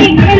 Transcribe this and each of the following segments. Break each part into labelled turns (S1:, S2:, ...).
S1: Hey, hey.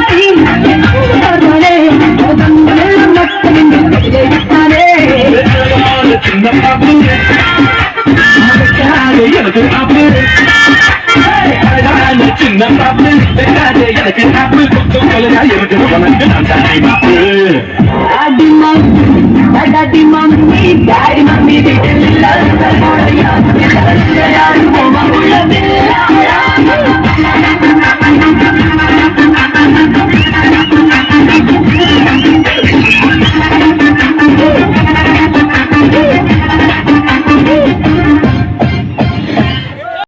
S2: எனக்கு அப்படி சின்ன பாப்பு எனக்கு அப்படி கொஞ்சம் கொலையா இருக்கு உனக்கு நான் தாடி பாப்பு
S1: டாடி